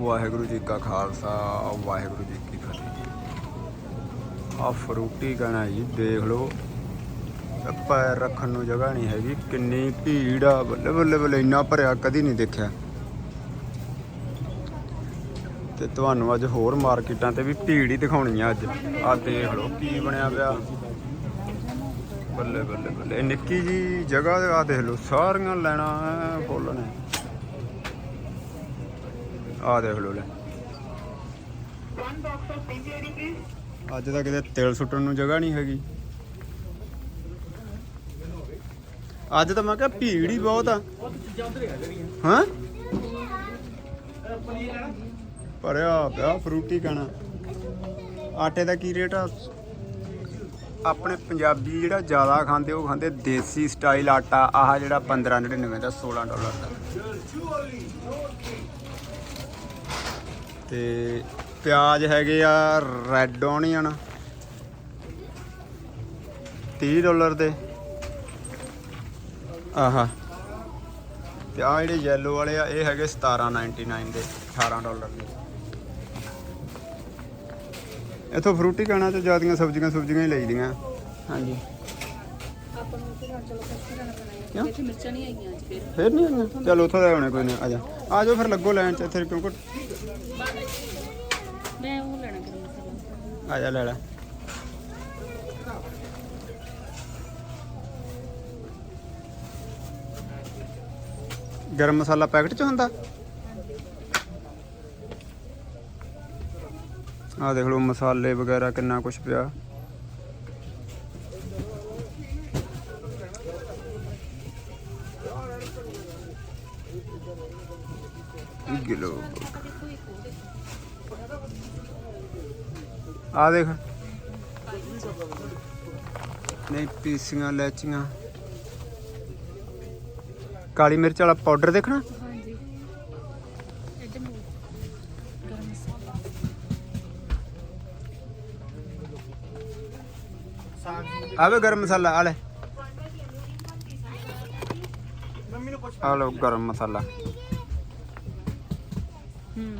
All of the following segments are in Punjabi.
ਵਾਹਿਗੁਰੂ ਜੀ ਕਾ ਖਾਲਸਾ, ਵਾਹਿਗੁਰੂ ਜੀ ਕੀ ਫਤਿਹ। ਆ ਫਰੂਟੀ ਕਹਣਾ ਜੀ, ਦੇਖ ਲਓ। ਪੈਰ ਰੱਖਣ ਨੂੰ ਜਗ੍ਹਾ ਨਹੀਂ ਹੈਗੀ, ਕਿੰਨੀ ਭੀੜ ਆ। ਬੱਲੇ ਬੱਲੇ ਬੱਲੇ, ਇੰਨਾ ਭਰਿਆ ਕਦੀ ਨਹੀਂ ਦੇਖਿਆ। ਤੇ ਤੁਹਾਨੂੰ ਅੱਜ ਹੋਰ ਮਾਰਕੀਟਾਂ ਤੇ ਵੀ ਭੀੜ ਹੀ ਦਿਖਾਉਣੀ ਆ ਅੱਜ। ਆ ਦੇਖ ਲਓ ਕੀ ਬਣਿਆ ਪਿਆ। ਬੱਲੇ ਬੱਲੇ ਬੱਲੇ ਨਿੱਕੀ ਜੀ ਜਗ੍ਹਾ ਆ ਦੇਖ ਲਓ, ਸਾਰੀਆਂ ਲੈਣਾ ਫੁੱਲ ਨੇ। ਆ ਦੇਖ ਲਓ ਲੈ। ਅੱਜ ਤਾਂ ਕਿਤੇ ਤੇਲ ਸੁੱਟਣ ਨੂੰ ਜਗ੍ਹਾ ਨਹੀਂ ਹੈਗੀ। ਅੱਜ ਤਾਂ ਮੈਂ ਕਿਹਾ ਭੀੜ ਹੀ ਬਹੁਤ ਆ। ਹਾਂ? ਭਰਿਆ ਪਿਆ ਫਰੂਟੀ ਕਣਾ ਆਟੇ ਦਾ ਕੀ ਰੇਟ ਆ? ਆਪਣੇ ਪੰਜਾਬੀ ਜਿਹੜਾ ਜ਼ਿਆਦਾ ਖਾਂਦੇ, ਉਹ ਖਾਂਦੇ ਦੇਸੀ ਸਟਾਈਲ ਆਟਾ। ਆਹ ਜਿਹੜਾ 1599 ਦਾ 16 ਡਾਲਰ ਦਾ। ਤੇ ਪਿਆਜ਼ ਹੈਗੇ ਆ ਰੈੱਡ ਓਨੀਅਨ 30 ਡਾਲਰ ਦੇ। ਆਹਾ। ਤੇ ਆ ਜਿਹੜੇ ਯੈਲੋ ਵਾਲੇ ਆ ਇਹ ਹੈਗੇ 17.99 ਦੇ 18 ਡਾਲਰ ਦੇ। ਇਥੋਂ ਫਰੂਟੀ ਖਾਣਾ ਤੇ ਜਿਆਦੀਆਂ ਸਬਜ਼ੀਆਂ ਸਬਜ਼ੀਆਂ ਹੀ ਲਈਦੀਆਂ। ਹਾਂਜੀ। ਆਪਾਂ ਨੂੰ ਤੇ ਨਾਲ ਚਲੋ ਪੈਣਾ ਕਿਉਂ? ਹੈ ਇੱਥੇ ਮਿਰਚਾਂ ਨਹੀਂ ਆਈਆਂ ਅੱਜ ਫਿਰ। ਫੇਰ ਨਹੀਂ ਆਉਣਾ ਚਲ ਉਥੋਂ ਦਾ ਆਉਣੇ ਕੋਈ ਨਹੀਂ ਆ ਜਾ। ਆ ਜਾਓ ਫਿਰ ਲੱਗੋ ਲੈਣ ਚ ਇੱਥੇ ਕਿਉਂਕਿ ਮੈਂ ਉਹ ਲੈਣਾ ਗਰਮ ਮਸਾਲਾ ਆ ਜਾ ਲੈ ਲੈ। ਗਰਮ ਮਸਾਲਾ ਪੈਕਟ ਚ ਹੁੰਦਾ? ਆ ਦੇਖ ਲਓ ਮਸਾਲੇ ਵਗੈਰਾ ਕਿੰਨਾ ਕੁਝ ਪਿਆ। ਆ ਦੇਖ। ਨਹੀਂ ਪੀਸੀਆਂ ਲੈਚੀਆਂ। ਕਾਲੀ ਮਿਰਚ ਵਾਲਾ ਪਾਊਡਰ ਦੇਖਣਾ? ਹਾਂਜੀ। ਆਵੇ ਗਰਮ ਮਸਾਲਾ। ਆ ਲੈ। ਆ ਲਓ ਗਰਮ ਮਸਾਲਾ। ਹੂੰ।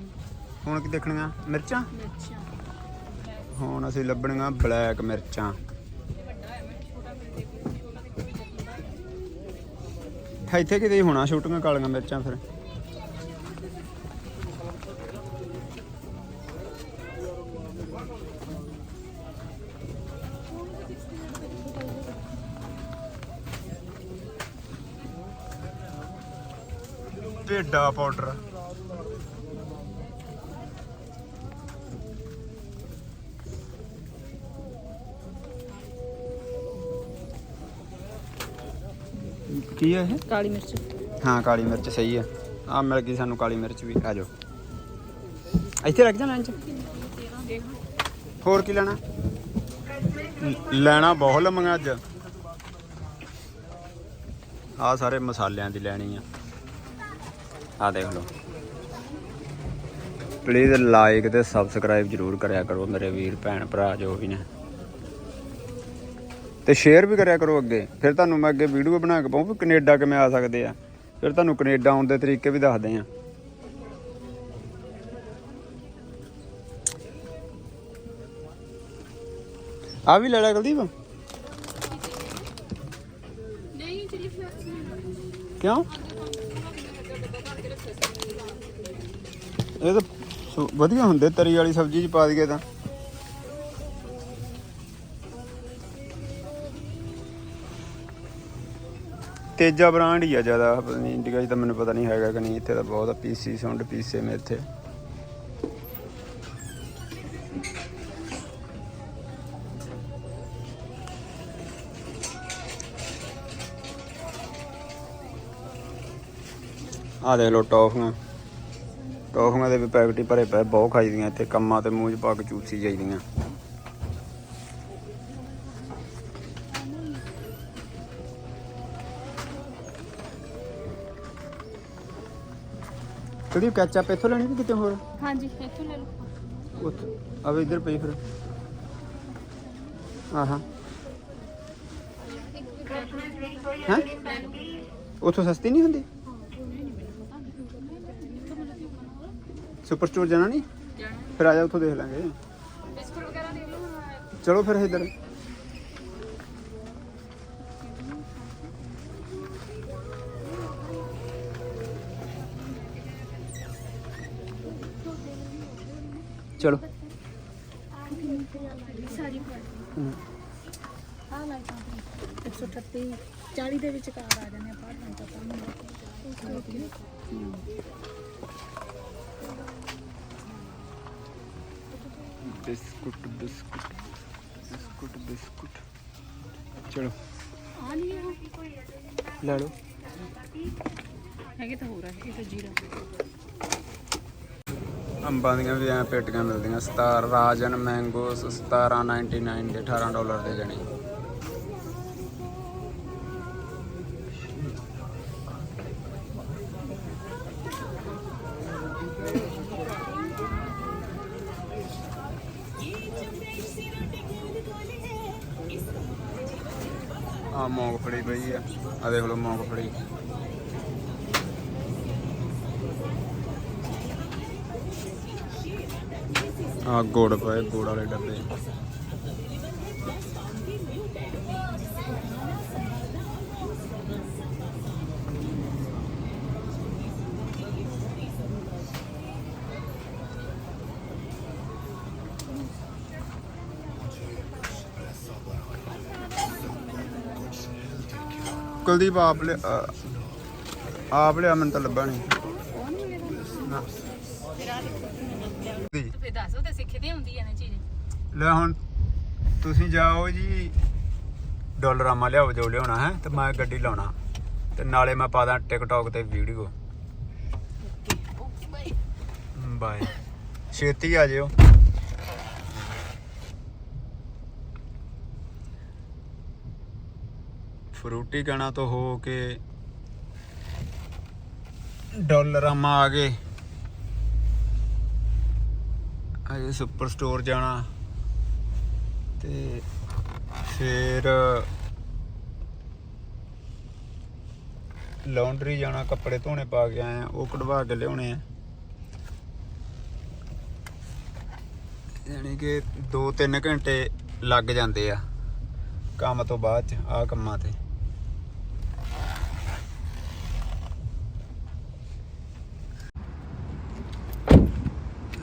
ਹੁਣ ਕੀ ਦੇਖਣੀਆਂ? ਮਿਰਚਾਂ? ਮਿਰਚਾਂ। ਹੁਣ ਅਸੀਂ ਲੱਭਣੀਆਂ ਬਲੈਕ ਮਿਰਚਾਂ। ਇੱਥੇ ਕਿਤੇ ਹੋਣਾ ਛੋਟੀਆਂ ਕਾਲੀਆਂ ਮਿਰਚਾਂ ਫਿਰ। ਭੇਡਾ ਪਾਊਡਰ। ਕੀ ਹੈ ਇਹ? ਕਾਲੀ ਮਿਰਚ। ਹਾਂ ਕਾਲੀ ਮਿਰਚ ਸਹੀ ਆ। ਆ ਮਿਲ ਗਈ ਸਾਨੂੰ ਕਾਲੀ ਮਿਰਚ ਵੀ ਆ ਜਾਓ। ਇੱਥੇ ਰੱਖ ਜਾ ਲੈਣ ਚ ਹੋਰ ਕੀ ਲੈਣਾ? ਲ- ਲੈਣਾ ਬਹੁਤ ਲੰਮੀਆਂ ਅੱਜ। ਆ ਸਾਰੇ ਮਸਾਲਿਆਂ ਦੀ ਲੈਣੀ ਆ। ਆ ਦੇਖ ਲਓ। ਪਲੀਜ਼ ਲਾਈਕ ਤੇ ਸਬਸਕ੍ਰਾਈਬ ਜਰੂਰ ਕਰਿਆ ਕਰੋ ਮੇਰੇ ਵੀਰ ਭੈਣ ਭਰਾ ਜੋ ਵੀ ਨੇ। ਤੇ ਸ਼ੇਅਰ ਵੀ ਕਰਿਆ ਕਰੋ ਅੱਗੇ। ਫਿਰ ਤੁਹਾਨੂੰ ਮੈਂ ਅੱਗੇ ਵੀਡੀਓ ਬਣਾ ਕੇ ਪਾਉਂ ਵੀ ਕੈਨੇਡਾ ਕਿਵੇਂ ਆ ਸਕਦੇ ਆ। ਫਿਰ ਤੁਹਾਨੂੰ ਕੈਨੇਡਾ ਆਉਣ ਦੇ ਤਰੀਕੇ ਵੀ ਦੱਸਦੇ ਆ। ਆ ਵੀ ਲੈ ਲੈ ਕੁਲਦੀਪ। ਕਿਉਂ? ਇਹ ਤਾਂ ਵਧੀਆ ਹੁੰਦੇ ਤਰੀ ਵਾਲੀ ਸਬਜ਼ੀ ਚ ਪਾ ਦਈਏ ਤਾਂ। ਤੇਜਾ ਬ੍ਰਾਂਡ ਹੀ ਆ ਜ਼ਿਆਦਾ, ਪਤਾ ਨਹੀਂ ਇੰਡੀਆ 'ਚ ਤਾਂ ਮੈਨੂੰ ਪਤਾ ਨਹੀਂ ਹੈਗਾ ਕਿ ਨਹੀਂ, ਇੱਥੇ ਤਾਂ ਬਹੁਤ ਪੀਸੀ ਸੁੰਡ ਪੀਸੇ ਮੇ ਇੱਥੇ। ਆ ਦੇਖ ਲੋ ਟੌਫੀਆਂ। ਟੌਫੀਆਂ ਦੇ ਵੀ ਪੈਕਟ ਹੀ ਭਰੇ ਪਏ, ਬਹੁਤ ਖਾਈਦੀਆਂ ਇੱਥੇ, ਕੰਮਾਂ ਤੇ ਮੂੰਹ 'ਚ ਪਾ ਕੇ ਚੂਸੀ ਜਾਈਦੀਆਂ ਕਿਹੜੀ ਕੈਚਅਪ ਇੱਥੋਂ ਲੈਣੀ ਕਿ ਕਿਤੇ ਹੋਰ? ਹਾਂਜੀ ਇੱਥੋਂ ਲੈ ਲਓ। ਉੱਥੇ। ਆਵੇ ਇੱਧਰ ਪਈ ਫਿਰ। ਆਹਾ। ਹੈ? ਉੱਥੋਂ ਸਸਤੀ ਨਹੀਂ ਹੁੰਦੀ? ਸੁਪਰ ਸਟੋਰ ਜਾਣਾ ਨਹੀਂ? ਫਿਰ ਆ ਜਾ ਉੱਥੋਂ ਦੇਖ ਲਾਂਗੇ। ਬਿਸਕੁਟ ਵਗੈਰਾ ਦੇਖ ਲਓ ਹੁਣ ਚਲੋ ਫਿਰ ਇੱਧਰ। ਚਲੋ। ਸਾਰੀ। ਆ ਲਾਈਟਾਂ 138 40 ਦੇ ਵਿੱਚ ਕਾਰ ਆ ਜਾਂਦੇ ਅਪਾਰਟਮੈਂਟ ਤੋਂ ਤਾਂ okay biscuit biscuit biscuit biscuit. ਚਲੋ। ਆ ਨਹੀਂ ਹੈ ਲੈ ਲਓ। ਹੈਗੇ ਤਾਂ ਹੈ ਇਹ ਤਾਂ ਜੀਰਾ। ਅੰਬਾਂ ਦੀਆਂ ਵੀ ਐ ਪੇਟੀਆਂ ਮਿਲਦੀਆਂ, ਸਤਾਰ ਰਾਜਨ ਮੈਂਗੋਸ 17.99 ਦੇ 18 ਡਾਲਰ ਦੇ ਜਣੇ। ਆ ਮੂੰਗਫੜੀ ਪਈ ਆ ਆ ਦੇਖ ਲਓ ਮੂੰਗਫੜੀ ਆ ਗੁੜ ਪਏ, ਗੁੜ ਵਾਲੇ ਡੱਬੇ। ਕੁਲਦੀਪ, ਆਪ ਲਿਆ ਆਪ ਲਿਆ, ਮੈਨੂੰ ਤਾਂ ਲੱਭਾ ਨਹੀਂ। ਨਾ। ਦੇਖੋ ਦੀ। ਫਿਰ ਤੇ ਸਿੱਖਦੇ ਹੁੰਦੀ ਹੈ ਨਾ ਚੀਜ਼। ਲੈ ਹੁਣ, ਤੁਸੀਂ ਜਾਓ ਜੀ, ਡਾਲਰਾਮਾ ਲਿਆਓ, ਜੋ ਲਿਆਉਣਾ ਹੈ, ਤੇ ਮੈਂ ਗੱਡੀ ਲਾਉਣਾ। ਤੇ ਨਾਲੇ ਮੈਂ ਪਾ ਦਾਂ ਟਿਕਟੌਕ ਤੇ ਵੀਡੀਓ। ਬਾਏ। ਛੇਤੀ ਆ ਜਿਓ। ਫਰੂਟੀ ਗਾਣਾ ਤੋਂ ਹੋ ਕੇ ਡਾਲਰਾਮਾ ਆ ਗਏ। ਅਜੇ ਸੁਪਰ ਸਟੋਰ ਜਾਣਾ। ਤੇ ਫਿਰ ਲਾਉਂਡਰੀ ਜਾਣਾ, ਕੱਪੜੇ ਧੋਣੇ ਪਾ ਕੇ ਆਏ ਆ, ਉਹ ਕਢਵਾ ਕੇ ਲਿਆਉਣੇ ਆ। ਯਾਨੀ ਕਿ 2-3 ਘੰਟੇ ਲੱਗ ਜਾਂਦੇ ਆ, ਕੰਮ ਤੋਂ ਬਾਅਦ ਚ ਆ ਕੰਮਾਂ ਤੇ।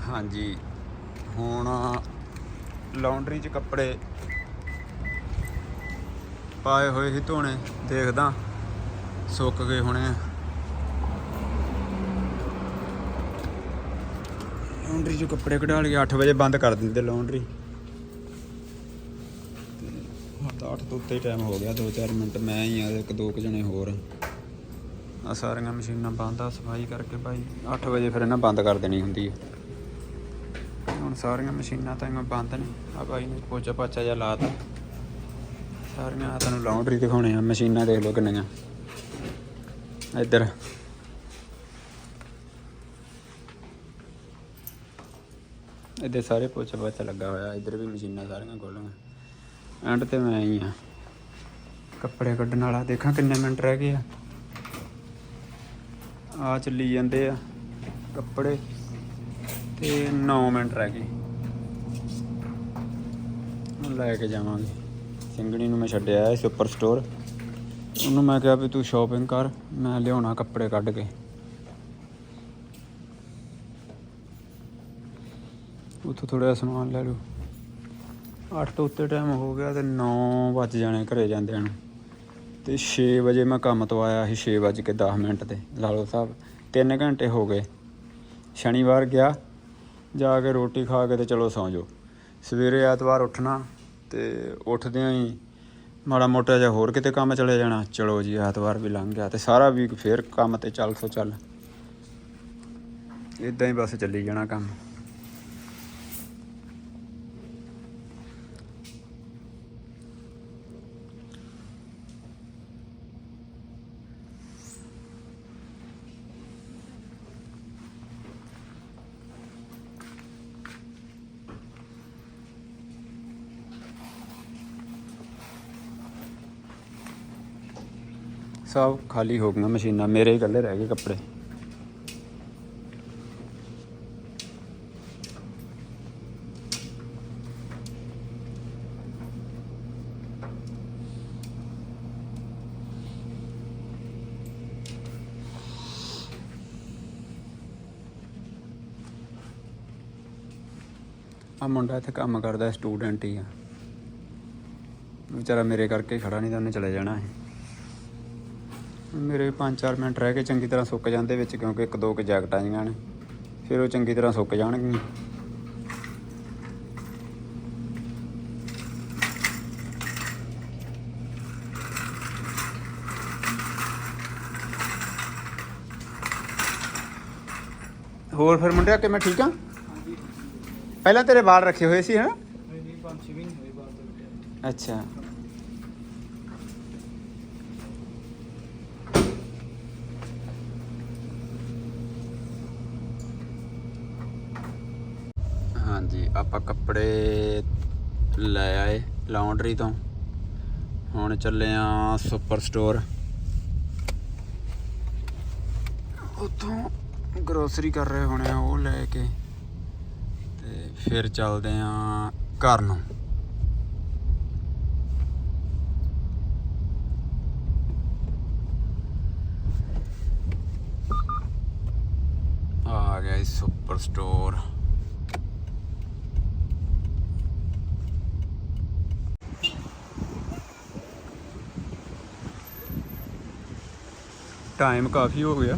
ਹਾਂਜੀ। ਹੁਣ ਲਾਉਂਡਰੀ 'ਚ ਕੱਪੜੇ ਪਾਏ ਹੋਏ ਸੀ ਧੋਣੇ, ਦੇਖਦਾ ਸੁੱਕ ਗਏ ਹੋਣੇ ਆ। ਲਾਉਂਡਰੀ 'ਚ ਕੱਪੜੇ ਕਢਾ ਲਏ 8 ਵਜੇ ਬੰਦ ਕਰ ਦਿੰਦੇ ਲਾਉਂਡਰੀ ਤੇ ਹੁਣ ਤਾਂ 8 ਤੋਂ ਉੱਤੇ ਟਾਈਮ ਹੋ ਗਿਆ 2-4 ਮਿੰਟ ਮੈਂ ਹੀ ਆ, ਇੱਕ ਦੋ ਕੁ ਜਣੇ ਹੋਰ। ਆ ਸਾਰੀਆਂ ਮਸ਼ੀਨਾਂ ਬੰਦ ਆ, ਸਫ਼ਾਈ ਕਰਕੇ ਭਾਈ 8 ਵਜੇ ਫਿਰ ਇਹਨਾਂ ਬੰਦ ਕਰ ਦੇਣੀ ਹੁੰਦੀ ਹੈ ਸਾਰੀਆਂ ਮਸ਼ੀਨਾਂ ਤਾਂ ਇਵੇਂ ਬੰਦ ਨੇ। ਆ ਭਾਈ ਨੇ ਪੋਚਾ ਪਾਚਾ ਜਿਹਾ ਲਾਤਾ ਸਾਰੀਆਂ ਆਹ ਤੁਹਾਨੂੰ ਲਾਉਂਡਰੀ ਦਿਖਾਉਣੇ ਆ, ਮਸ਼ੀਨਾਂ ਦੇਖ ਲਓ ਕਿੰਨੀਆਂ। ਇੱਧਰ। ਇੱਧਰ ਸਾਰੇ ਪੋਚਾ ਪਾਚਾ ਲੱਗਾ ਹੋਇਆ, ਇੱਧਰ ਵੀ ਮਸ਼ੀਨਾਂ ਸਾਰੀਆਂ ਖੋਲੀਆਂ। ਐਂਡ ਤੇ ਮੈਂ ਹੀ। ਆ ਕੱਪੜੇ ਕੱਢਣ ਵਾਲਾ, ਦੇਖਾਂ ਕਿੰਨੇ ਮਿੰਟ ਰਹਿ ਗਏ ਆ। ਆ ਚੱਲੀ ਜਾਂਦੇ ਆ ਕੱਪੜੇ। ਤੇ 9 ਮਿੰਟ ਰਹਿ ਗਏ। ਲੈ ਕੇ ਜਾਵਾਂਗੇ। ਸਿੰਗਣੀ ਨੂੰ ਮੈਂ ਛੱਡਿਆ ਹੈ ਸੁਪਰ ਸਟੋਰ ਉਹਨੂੰ ਮੈਂ ਕਿਹਾ ਵੀ ਤੂੰ ਸ਼ਾਪਿੰਗ ਕਰ, ਮੈਂ ਲਿਆਉਣਾ ਕੱਪੜੇ ਕੱਢ ਕੇ। ਉੱਥੋਂ ਥੋੜਾ ਜਿਹਾ ਸਮਾਨ ਲੈ ਲਓ। 8 ਤੋਂ ਉੱਤੇ ਟਾਈਮ ਹੋ ਗਿਆ ਤੇ 9 ਵੱਜ ਜਾਣੇ ਘਰੇ ਜਾਂਦਿਆਂ ਨੂੰ। ਤੇ 6 ਵਜੇ ਮੈਂ ਕੰਮ ਤੋਂ ਆਇਆ ਸੀ 6 ਵੱਜ ਕੇ 10 ਮਿੰਟ ਤੇ ਲਾ ਲਓ ਸਾਹਿਬ। 3 ਘੰਟੇ ਹੋ ਗਏ। ਸ਼ਨੀਵਾਰ ਗਿਆ ਜਾ ਕੇ ਰੋਟੀ ਖਾ ਕੇ ਤੇ ਚਲੋ ਸੌਂ ਜਾਓ। ਸਵੇਰੇ ਐਤਵਾਰ ਉੱਠਣਾ ਤੇ ਉੱਠਦਿਆਂ ਹੀ ਮਾੜਾ ਮੋਟਾ ਜਿਹਾ ਹੋਰ ਕਿਤੇ ਕੰਮ ਚਲੇ ਜਾਣਾ। ਚਲੋ ਜੀ, ਐਤਵਾਰ ਵੀ ਲੰਘ ਗਿਆ ਤੇ ਸਾਰਾ ਵੀਕ ਫੇਰ ਕੰਮ ਤੇ ਚੱਲ ਸੋ ਚੱਲ। ਇਦਾਂ ਹੀ ਬਸ ਚੱਲੀ ਜਾਣਾ ਕੰਮ। ਸਭ ਖਾਲੀ ਹੋ ਗਈਆਂ ਮਸ਼ੀਨਾਂ, ਮੇਰੇ ਹੀ ਇਕੱਲੇ ਰਹਿ ਗਏ ਕੱਪੜੇ। ਆ ਮੁੰਡਾ ਇੱਥੇ ਕੰਮ ਕਰਦਾ ਸਟੂਡੈਂਟ ਹੀ ਆ। ਵਿਚਾਰਾ ਮੇਰੇ ਕਰਕੇ ਖੜਾ ਨਹੀਂ, ਤਾਂ ਉਹਨੇ ਚਲੇ ਜਾਣਾ ਹੈ ਮੇਰੇ 5-4 ਮਿੰਟ ਰਹਿ ਕੇ ਚੰਗੀ ਤਰ੍ਹਾਂ ਸੁੱਕ ਜਾਂਦੇ ਵਿੱਚ ਕਿਉਂਕਿ ਇੱਕ ਦੋ ਕੁ ਜੈਕਟਾਂ ਜੀਆਂ ਨੇ ਫਿਰ ਉਹ ਚੰਗੀ ਤਰ੍ਹਾਂ ਸੁੱਕ ਜਾਣਗੀਆਂ। ਹੋਰ ਫਿਰ ਮੁੰਡਿਆ ਕਿ ਮੈਂ ਠੀਕ ਆ? ਪਹਿਲਾਂ ਤੇਰੇ ਵਾਲ ਰੱਖੇ ਹੋਏ ਸੀ ਹਨਾ? ਨਹੀਂ ਪੰਜ ਛੇ ਮਹੀਨੇ ਹੋਏ ਤੋਂ ਅੱਛਾ ਹਾਂਜੀ ਆਪਾਂ ਕੱਪੜੇ ਲੈ ਆਏ ਲਾਉਂਡਰੀ ਤੋਂ। ਹੁਣ ਚੱਲੇ ਆ ਸੁਪਰ ਸਟੋਰ ਉੱਥੋਂ ਗਰੋਸਰੀ ਕਰ ਰਹੇ ਹੋਣੇ ਆ ਉਹ ਲੈ ਕੇ। ਤੇ ਫਿਰ ਚੱਲਦੇ ਆ ਘਰ ਨੂੰ। ਆ ਗਿਆ ਜੀ ਸੁਪਰ ਸਟੋਰ ਟਾਈਮ ਕਾਫੀ ਹੋ ਗਿਆ।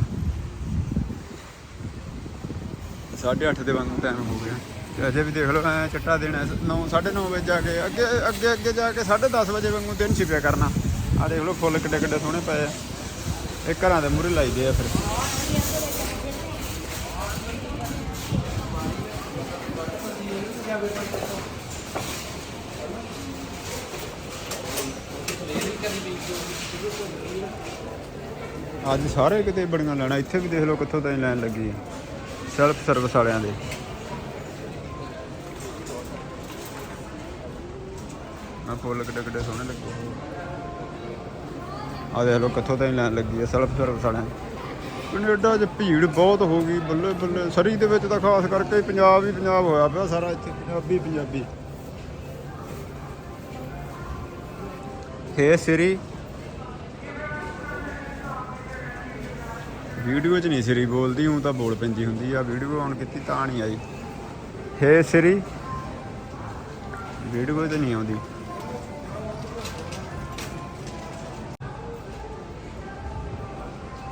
8:30 ਦੇ ਵਾਂਗੂ ਟਾਈਮ ਹੋ ਗਿਆ। ਤੇ ਅਜੇ ਵੀ ਦੇਖ ਲਓ ਐ ਚਿੱਟਾ ਦਿਨ 9 9:30 ਵਜੇ ਜਾ ਕੇ, ਅੱਗੇ ਅੱਗੇ ਅੱਗੇ ਜਾ ਕੇ 10:30 ਵਜੇ ਵਾਂਗੂ ਦਿਨ ਛਿਪਿਆ ਕਰਨਾ। ਆ ਦੇਖ ਲਓ, ਫੁੱਲ ਕਿੱਡੇ ਕਿੱਡੇ ਸੋਹਣੇ ਪਏ ਆ। ਇਹ ਘਰਾਂ ਦੇ ਮੂਹਰੇ ਲਾਈਦੇ ਆ ਫਿਰ। ਅੱਜ ਸਾਰੇ ਕਿਤੇ ਬੜੀਆਂ ਲੈਣਾ, ਇੱਥੇ ਵੀ ਦੇਖ ਲਓ ਕਿੱਥੋਂ ਤਾਈਂ ਲਾਈਨ ਲੱਗੀ ਹੈ ਸੈਲਫ ਸਰਵਿਸ ਵਾਲਿਆਂ ਦੇ। ਆ ਫੁੱਲ ਕਿੱਡੇ ਕਿੱਡੇ ਸੋਹਣੇ ਲੱਗੇ ਆ। ਦੇਖ ਲਓ ਕਿੱਥੋਂ ਤਾਈਂ ਲਾਈਨ ਲੱਗੀ ਹੈ ਸੈਲਫ ਸਰਵਿਸ ਵਾਲਿਆਂ ਦੀ। ਕੈਨੇਡਾ 'ਚ ਭੀੜ ਬਹੁਤ ਹੋ ਗਈ, ਬੱਲੇ ਬੱਲੇ। ਸਰੀ ਦੇ ਵਿੱਚ ਤਾਂ ਖਾਸ ਕਰਕੇ ਪੰਜਾਬ ਹੀ ਪੰਜਾਬ ਹੋਇਆ ਪਿਆ ਸਾਰਾ ਇੱਥੇ, Punjabi Punjabi. Hey Siri video 'ਚ ਨਹੀਂ ਸਿਰੀ ਬੋਲਦੀ ਹੂੰ ਤਾਂ ਬੋਲ ਪੈਂਦੀ ਹੁੰਦੀ ਆ। ਵੀਡੀਓ ਆਨ ਕੀਤੀ ਤਾਂ ਨਹੀਂ ਆਈ। ਹੇ ਸਿਰੀ। ਵੀਡੀਓ 'ਚ ਨਹੀਂ ਆਉਂਦੀ।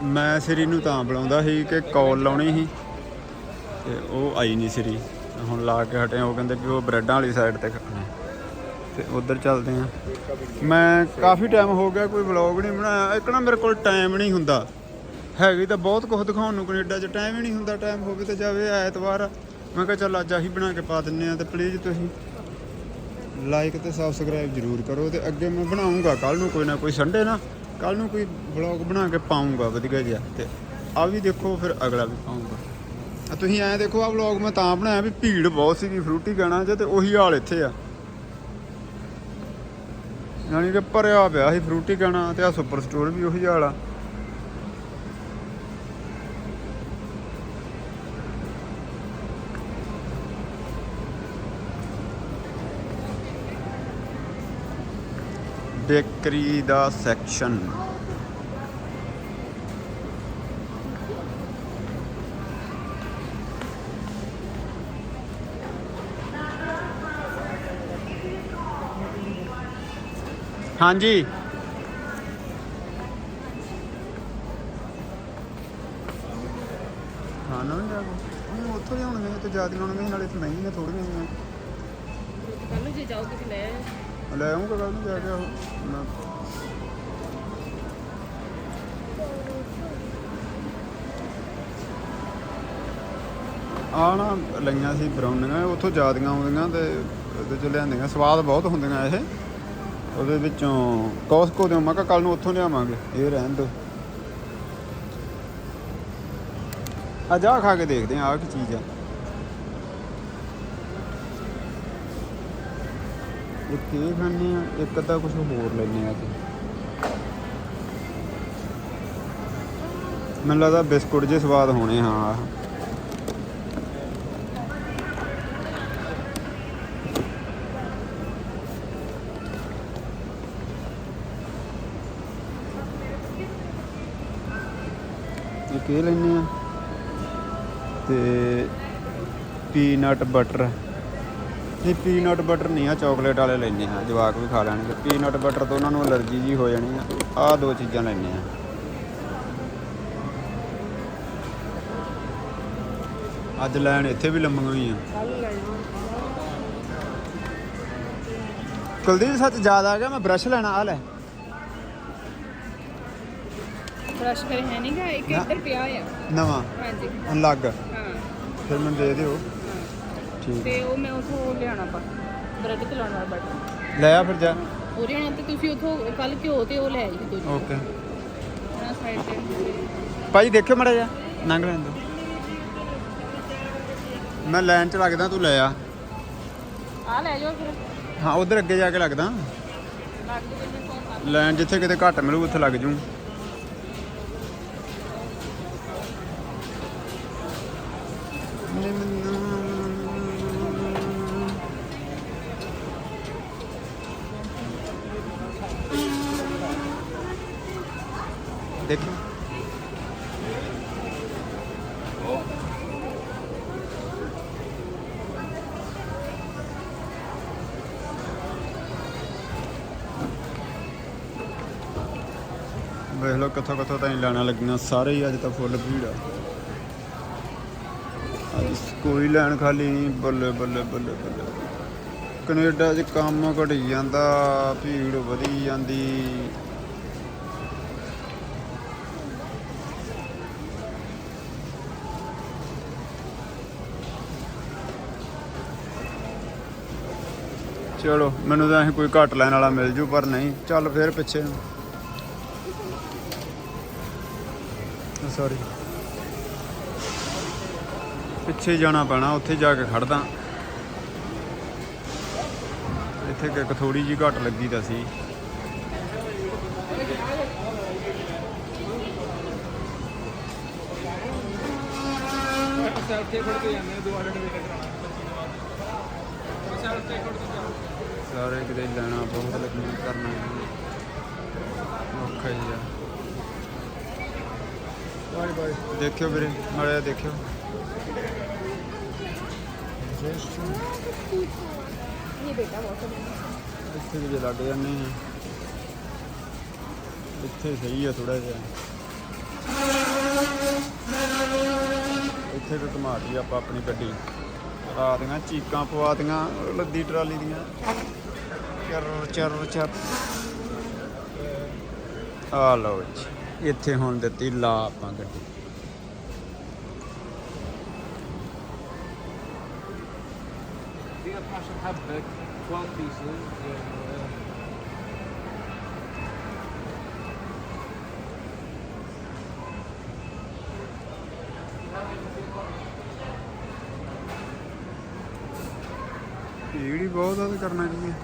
ਮੈਂ ਸਿਰੀ ਨੂੰ ਤਾਂ ਬੁਲਾਉਂਦਾ ਸੀ ਕਿ ਕਾਲ ਲਾਉਣੀ ਸੀ, ਤੇ ਉਹ ਆਈ ਨਹੀਂ ਸਿਰੀ। ਹੁਣ ਲਾ ਕੇ ਹਟੇ, ਉਹ ਕਹਿੰਦੇ ਵੀ ਉਹ ਬ੍ਰੈਡਾਂ ਵਾਲੀ ਸਾਈਡ ਤੇ ਖੜਨਾ ਤੇ ਉਧਰ ਚੱਲਦੇ ਆ। ਮੈਂ ਕਾਫੀ ਟਾਈਮ ਹੋ ਗਿਆ, ਕੋਈ ਵਲੌਗ ਨਹੀਂ ਬਣਾਇਆ। ਇੱਕ ਨਾ ਮੇਰੇ ਕੋਲ ਟਾਈਮ ਨਹੀਂ ਹੁੰਦਾ। ਹੈਗੀ ਤਾਂ ਬਹੁਤ ਕੁਝ ਦਿਖਾਉਣ ਨੂੰ ਕੈਨੇਡਾ 'ਚ ਟਾਈਮ ਹੀ ਨਹੀਂ ਹੁੰਦਾ ਟਾਈਮ ਹੋਵੇ ਤਾਂ ਜਾਵੇ ਐਤਵਾਰ। ਮੈਂ ਕਿਹਾ ਚੱਲ ਅੱਜ ਆਹੀ ਬਣਾ ਕੇ ਪਾ ਦਿੰਨੇ ਆ ਤੇ ਪਲੀਜ਼ ਤੁਸੀਂ ਲਾਈਕ ਤੇ ਸਬਸਕ੍ਰਾਈਬ ਜ਼ਰੂਰ ਕਰੋ ਤੇ ਅੱਗੇ ਮੈਂ ਬਣਾਉਂਗਾ ਕੱਲ ਨੂੰ ਕੋਈ ਨਾ ਕੋਈ ਸੰਡੇ ਨਾ ਕੱਲ ਨੂੰ ਕੋਈ ਵਲੌਗ ਬਣਾ ਕੇ ਪਾਉਂਗਾ, ਵਧੀਆ ਜਿਹਾ ਤੇ ਆ ਵੀ ਦੇਖੋ ਫਿਰ ਅਗਲਾ ਵੀ ਪਾਉਂਗਾ। ਤੁਸੀਂ ਐਂ ਦੇਖੋ ਆ ਵਲੌਗ ਮੈਂ ਤਾਂ ਬਣਾਇਆ ਵੀ ਭੀੜ ਬਹੁਤ ਸੀਗੀ ਫਰੂਟੀ ਗਾਣਾ 'ਚ ਤੇ ਉਹੀ ਹਾਲ ਇੱਥੇ ਆ। ਯਾਨੀ ਕਿ ਭਰਿਆ ਪਿਆ ਸੀ ਫਰੂਟੀ ਗਾਣਾ ਤੇ ਆ ਸੁਪਰ ਸਟੋਰ ਵੀ ਉਹੀ ਹਾਲ ਆ। ਬੇਕਰੀ ਦਾ ਸੈਕਸ਼ਨ ਹਾਂਜੀ। ਹਾਂ ਨਾ ਜਾ ਉਹ ਉੱਥੋਂ ਲਿਆਉਣਗੇ ਤੇ ਜ਼ਿਆਦਾ ਲਾਉਣਗੇ ਨਾਲੇ ਤੇ ਮਹਿੰਗੀਆਂ ਥੋੜੀਆਂ ਜਿਹੀਆਂ। ਕੱਲ ਨੂੰ ਜੇ ਜਾਓਗੇ ਤੇ ਲੈ ਲੈ ਆਉਂਗਾ ਕੱਲ ਨੂੰ ਜਾ ਕੇ ਉਹ। ਮੈਂ ਆ ਨਾ ਲਈਆਂ ਸੀ ਬਰਾਉਨੀਆਂ ਉੱਥੋਂ ਜ਼ਿਆਦੀਆਂ ਆਉਂਦੀਆਂ ਤੇ ਉਹਦੇ ਚ ਲਿਆਂਦੀਆਂ। ਸਵਾਦ ਬਹੁਤ ਹੁੰਦੀਆਂ ਇਹ। ਉਹਦੇ ਵਿੱਚੋਂ ਕੋਸਕੋ ਦੇ ਮੈਂ ਕਿਹਾ ਕੱਲ ਨੂੰ ਉੱਥੋਂ ਲਿਆਵਾਂਗੇ। ਇਹ ਰਹਿਣ ਦੋ ਆ ਜਾ ਖਾ ਕੇ ਦੇਖਦੇ ਆ ਆ ਕੀ ਚੀਜ਼ ਆ। ਇੱਕ ਇਹ ਖਾਣੇ ਆ? ਇੱਕ ਅੱਧਾ ਕੁਝ ਹੋਰ ਲੈਣੇ ਆ ਅਸੀਂ। ਮੈਨੂੰ ਲੱਗਦਾ ਬਿਸਕੁਟ ਜੇ ਸਵਾਦ ਹੋਣੇ, ਹਾਂ। ਆਹ। ਇੱਕ ਇਹ ਲੈਣੇ ਆ? ਤੇ ਪੀਨਟ ਬਟਰ ਨਹੀਂ ਪੀਨਟ ਬਟਰ ਨਹੀਂ ਆ ਚਾਕਲੇਟ ਵਾਲੇ ਲੈਣੇ ਆ ਜਵਾਕ ਵੀ ਖਾ ਲੈਣਗੇ। ਪੀਨਟ ਬਟਰ ਤੋਂ ਉਹਨਾਂ ਨੂੰ ਅਲਰਜੀ ਜੀ ਹੋ ਜਾਣੀ ਆ ਆਹ ਦੋ ਚੀਜ਼ਾਂ ਲੈਣੇ ਆ ਅੱਜ ਲੈਣ ਇੱਥੇ ਵੀ ਲੰਮੀਆਂ ਹੋਈਆਂ। ਕੁਲਦੀਪ ਸੱਚ ਯਾਦ ਆ ਗਿਆ ਮੈਂ ਬ੍ਰਸ਼ ਲੈਣਾ ਆ ਲੈ। ਬ੍ਰਸ਼ ਕਰੇ ਹੈ ਨਹੀਂਗਾ ਇੱਕ। ਇੱਧਰ ਪਿਆ ਆ ਨਵਾਂ। ਹਾਂਜੀ। ਅਲੱਗ ਹਾਂ। ਫਿਰ ਮੈਨੂੰ ਦੇ ਦਿਓ। ਠੀਕ। ਤੇ ਉਹ ਮੈਂ ਉਥੋਂ ਲਿਆਣਾ ਪਾ ਬ੍ਰੈਡ ਤੇ ਲਾਉਣ ਵਾਲਾ ਬਟਨ ਲੈ ਆ ਫਿਰ ਜਾ। ਉਹ ਲਿਆਣਾ ਤੇ ਤੁਸੀਂ ਉਥੋਂ ਕੱਲ ਘਿਓ ਤੇ ਉਹ ਲੈ ਆਈ ਦੋ ਓਕੇ। ਉਹਨਾਂ ਸਾਈਡ ਤੇ। ਭਾਈ ਦੇਖਿਓ ਮੜਾ ਜਾ ਨੰਗ ਲੈਣ ਦੋ ਮੈਂ ਲਾਈਨ 'ਚ ਲੱਗਦਾ ਤੂੰ ਲੈ ਆ। ਆ ਲੈ ਜਾਓ ਫਿਰ। ਹਾਂ ਉਧਰ ਅੱਗੇ ਜਾ ਕੇ ਲੱਗਦਾ ਲੱਗ ਜੂ ਮੈਨੂੰ ਫੋਨ ਕਰ ਲਾਈਨ ਜਿੱਥੇ ਕਿਤੇ ਘੱਟ ਮਿਲੂ ਉੱਥੇ ਲੱਗ ਜੂ। ਦੇਖੋ। ਵੇਖ ਲਓ ਕਿੱਥੋਂ ਕਿੱਥੋਂ ਤਾਈਂ ਲਾਣਾ ਲੱਗੀਆਂ, ਸਾਰੇ ਹੀ ਅੱਜ ਤਾਂ ਫੁੱਲ ਭੀੜ ਆ। ਅੱਜ ਕੋਈ ਲੈਣ ਖਾਲੀ ਨਹੀਂ, ਬੱਲੇ ਬੱਲੇ ਬੱਲੇ ਬੱਲੇ। ਕੈਨੇਡਾ 'ਚ ਕੰਮ ਘਟੀ ਜਾਂਦਾ, ਭੀੜ ਵਧੀ ਜਾਂਦੀ। ਚਲੋ, ਮੈਨੂੰ ਤਾਂ ਅਸੀਂ ਕੋਈ ਘੱਟ ਲੈਣ ਵਾਲਾ ਮਿਲ ਜੂ, ਪਰ ਨਹੀਂ, ਚੱਲ ਫੇਰ ਪਿੱਛੇ। ਸੌਰੀ ਪਿੱਛੇ ਜਾਣਾ ਪੈਣਾ, ਉੱਥੇ ਜਾ ਕੇ ਖੜਦਾ ਇੱਥੇ ਕਿ ਥੋੜੀ ਜੀ ਘੱਟ ਲੱਗੀ ਤਾਂ ਸੀ। ਅੱਛਾ, ਉੱਥੇ ਕੇ ਜਾਂਦੇ ਦੋ ਆਰਡਰ ਕਰਾਉਣਾ ਅੱਛਾ ਉੱਥੇ ਖੜ ਕੇ ਜਾਓ ਸਾਰੇ ਕਿਤੇ ਲੈਣਾ ਬਹੁਤ ਲੱਗਣਾ ਕਰਨਾ ਔਖਾ ਹੀ ਆ। ਬਾਏ ਬਾਏ ਦੇਖਿਓ ਵੀਰੇ ਮਾੜਾ ਦੇਖਿਓ। ਇਹ ਬੇਟਾ ਬਹੁਤ ਇੱਥੇ ਵੀ ਜੇ ਲੱਗ ਜਾਂਦੇ ਆ ਇੱਥੇ ਸਹੀ ਆ ਥੋੜਾ ਜਿਹਾ। ਇੱਥੇ ਤੇ ਘੁਮਾ ਆਪਾਂ ਆਪਣੀ ਗੱਡੀ। ਆ ਦੀਆਂ ਚੀਕਾਂ ਪਵਾ ਦੀਆਂ ਲੱਦੀ ਟਰਾਲੀ ਦੀਆਂ ਚਰ ਚਰ ਚਰ ਆ ਲਓ ਜੀ ਇੱਥੇ ਹੁਣ ਦਿੱਤੀ ਲਾ ਆਪਾਂ ਗੱਡੀ Die Passion Habback, 12 pieces. Yeah. ਭੀੜ ਹੀ ਬਹੁਤ ਆ ਤੇ ਕਰਨਾ ਕੀ ਹੈ.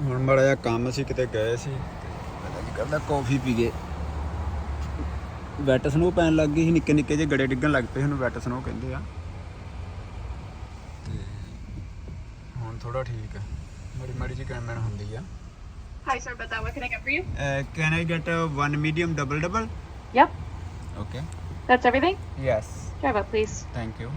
ਹੁਣ ਮਾੜਾ ਜਿਹਾ ਕੰਮ ਸੀ ਕਿਤੇ ਗਏ ਸੀ। ਅੱਜ ਕਰਦਾ ਕਾਫੀ ਪੀ ਗਏ। ਵੈਟ ਸਨੋ ਪੈਣ ਲੱਗ ਗਈ ਸੀ ਨਿੱਕੇ ਨਿੱਕੇ ਜਿਹੇ ਗੜੇ ਡਿੱਗਣ ਲੱਗ ਪਏ ਉਹਨੂੰ ਵੈਟ ਸਨੋ ਕਹਿੰਦੇ ਆ। ਤੇ ਹੁਣ ਥੋੜਾ ਠੀਕ ਆ। ਮਾੜੀ ਮਾੜੀ ਜਿਹੀ ਕੈਮਨ ਹੁੰਦੀ ਆ। Hi, sir, but what can I get for you? Uh, can I get a one medium double double? Yep. Okay. That's everything? Yes. Drive up, please. Thank you.